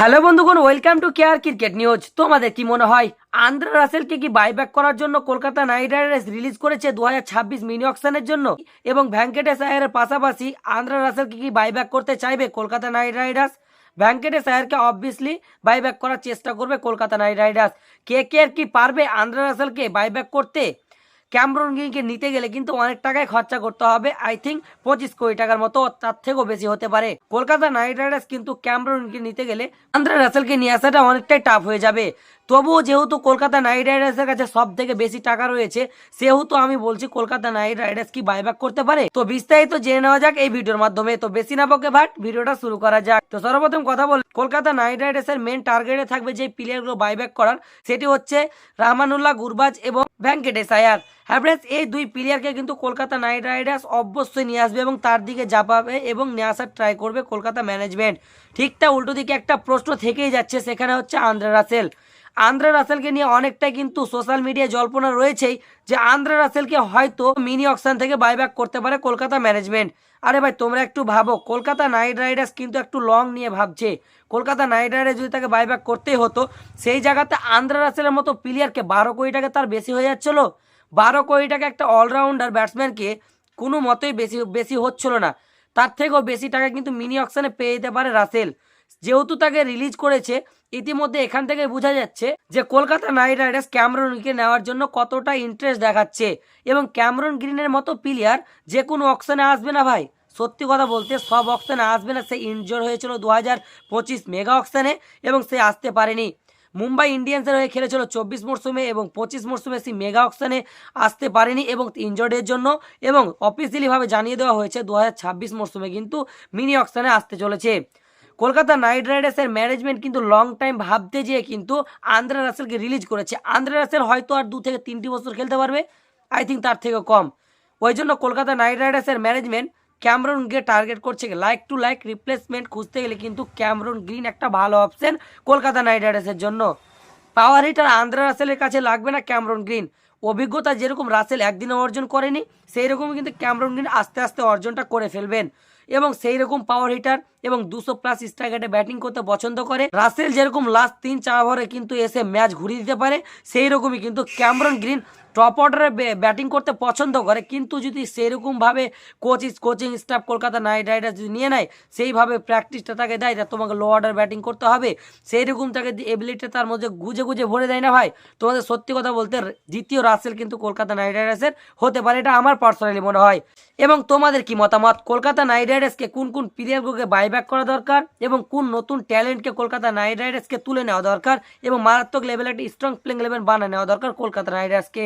Hello বন্ধুগণ, welcome to care cricket news. তোমাদের কি মনে হয়, আন্দ্রা রাসেলকে কি বাইব্যাক করার জন্য কলকাতা নাইট রাইডার্স রিলিজ করেছে দু হাজার ছাব্বিশ মিনি অকশনের জন্য? এবং ভ্যাঙ্কেটেশ আয়ারের পাশাপাশি আন্দ্রা রাসেলকে কি বাইব্যাক করতে চাইবে কলকাতা নাইট রাইডার্স? ভ্যাঙ্কেটেশ আয়ারকে অবভিয়াসলি বাইব্যাক করার চেষ্টা করবে Kolkata Knight Riders. K K R কি পারবে আন্দ্রা রাসেলকে বাইব্যাক করতে? ক্যামরন গ্রিনকে নিতে গেলে কিন্তু অনেক টাকায় খরচা করতে হবে। আই থিঙ্ক পঁচিশ কোটি টাকার মতো তার থেকেও বেশি হতে পারে। কলকাতা নাইট রাইডার্স কিন্তু ক্যামরন গ্রিনকে নিতে গেলে আন্দ্রা রাসেলকে নিয়ে আসাটা অনেকটাই টাফ হয়ে যাবে। তবুও যেহেতু কলকাতা নাইট রাইডার্সের কাছে সব থেকে বেশি টাকা রয়েছে, সেহেতু আমি বলছি কলকাতা নাইট রাইডার্স কি বাইব্যাক করতে পারে? তো বিস্তারিত জেনে নেওয়া যাক এই ভিডিওর মাধ্যমে। তো বেশি না বকে ভাট, ভিডিওটা শুরু করা যাক। তো সর্বপ্রথম কথা বল, কলকাতা নাইট রাইডার্সের মেন টার্গেটে থাকবে যে প্লেয়ারগুলো বাইব্যাক করার, সেটি হচ্ছে রহমানুল্লাহ গুরবাজ এবং ভ্যাঙ্কেটেশ আয়ার হ্যাঁ এই দুই প্লেয়ারকে কিন্তু কলকাতা নাইট রাইডার্স অবশ্যই নিয়ে আসবে এবং তার দিকে চাপাবে এবং নিয়ে আসার ট্রাই করবে কলকাতা ম্যানেজমেন্ট ঠিকটা উল্টো দিকে একটা প্রশ্ন থেকেই যাচ্ছে, সেখানে হচ্ছে আন্দ্রা রাসেল। আন্দ্রা রাসেলকে নিয়ে অনেকটাই কিন্তু সোশ্যাল মিডিয়ায় জল্পনা রয়েছেই যে আন্দ্রা রাসেলকে হয়তো মিনি অকশন থেকে বাইব্যাক করতে পারে কলকাতা ম্যানেজমেন্ট আরে ভাই, তোমরা একটু ভাবো, কলকাতা নাইট রাইডার্স কিন্তু একটু লং নিয়ে ভাবছে। কলকাতা নাইট রাইডার্স যদি তাকে বাইব্যাক করতেই হতো, সেই জায়গাতে আন্দ্রা রাসেলের মতো প্লেয়ারকে বারো কোটি টাকা তার বেশি হয়ে যাচ্ছিল। বারো কোটি টাকা একটা অলরাউন্ডার ব্যাটসম্যানকে কোনো মতেই বেশি বেশি হচ্ছিল না। তার থেকেও বেশি টাকা কিন্তু মিনি অকশানে পেয়ে যেতে পারে রাসেল। যেহেতু তাকে রিলিজ করেছে ইতিমধ্যে এখান থেকে বোঝা যাচ্ছে যে কলকাতা নাইট রাইডার্স ক্যামরনকে নেওয়ার জন্য কতটা ইন্টারেস্ট দেখাচ্ছে। এবং ক্যামরন গ্রিনের মতো প্লেয়ার যে কোনো অকশনে আসবে না ভাই। সত্যি কথা বলতে সব অকশনে আসবে না, সে ইনজোর হয়েছিল দু হাজার পঁচিশ মেগা অকশনে এবং সে আসতে পারেনি। মুম্বাই ইন্ডিয়ান্সের হয়ে খেলেছিল চব্বিশ মরশুমে এবং পঁচিশ মরশুমে সেই মেগা অকশনে আসতে পারেনি এবং ইনজোর্ডের জন্য এবং অফিসিয়ালিভাবে জানিয়ে দেওয়া হয়েছে দু হাজার ছাব্বিশ মরশুমে কিন্তু মিনি অকশনে আসতে চলেছে। কলকাতা নাইট রাইডার্সের ম্যানেজমেন্ট কিন্তু লং টাইম ভাবতে যেয়ে কিন্তু আন্দ্রা রাসেলকে রিলিজ করেছে। আন্দ্রা রাসেল হয়তো আর দু থেকে তিনটি বছর খেলতে পারবে আই থিঙ্ক তার থেকে কম। ওই জন্য কলকাতা নাইট রাইডার্সের ম্যানেজমেন্ট ক্যামরনকে টার্গেট করছে লাইক টু লাইক রিপ্লেসমেন্ট খুঁজতে গেলে কিন্তু ক্যামরন গ্রিন একটা ভালো অপশন কলকাতা নাইট রাইডার্সের জন্য। পাওয়ার হিটার আন্দ্রা রাসেলের কাছে লাগবে না ক্যামরন গ্রিন। অভিজ্ঞতা যেরকম রাসেল একদিনে অর্জন করেনি সেই রকমই কিন্তু ক্যামরন গ্রিন আস্তে আস্তে অর্জনটা করে ফেলবেন। এবং সেই রকম পাওয়ার হিটার এবং দুশো প্লাস স্ট্রাইকারে ব্যাটিং করতে পছন্দ করে, রাসেল যেরকম লাস্ট তিন চার ওভারে কিন্তু এসে ম্যাচ ঘুরিয়ে দিতে পারে সেই রকমই কিন্তু ক্যামরন গ্রিন টপ অর্ডারে ব্যাটিং করতে পছন্দ করে, কিন্তু যদি সেইরকমভাবে coach coaching staff Kolkata night riders যদি নিয়ে নেয়, সেইভাবে প্র্যাকটিসটা তাকে দেয় তা তোমাকে লো অর্ডার ব্যাটিং করতে হবে। সেই রকম তাকে এবিলিটি তার মধ্যে গুজে গুজে ভরে দেয় না ভাই। তোমাদের সত্যি কথা বলতে দ্বিতীয় রাসেল কিন্তু কলকাতা নাইট রাইডার্সের হতে পারে, এটা আমার পার্সোনালি মনে হয়। এবং তোমাদের কি মতামত? কলকাতা নাইট রাইডার্সকে কোন কোন প্লেয়ারগুলোকে বাইব্যাক করা দরকার? এবং কোন নতুন ট্যালেন্টকে কলকাতা নাইট রাইডার্সকে তুলে নেওয়া দরকার? এবং মারাত্মক লেভেলে একটা স্ট্রং প্লেইং লেভেল বানা নেওয়া দরকার কলকাতা নাইট রাইডার্সকে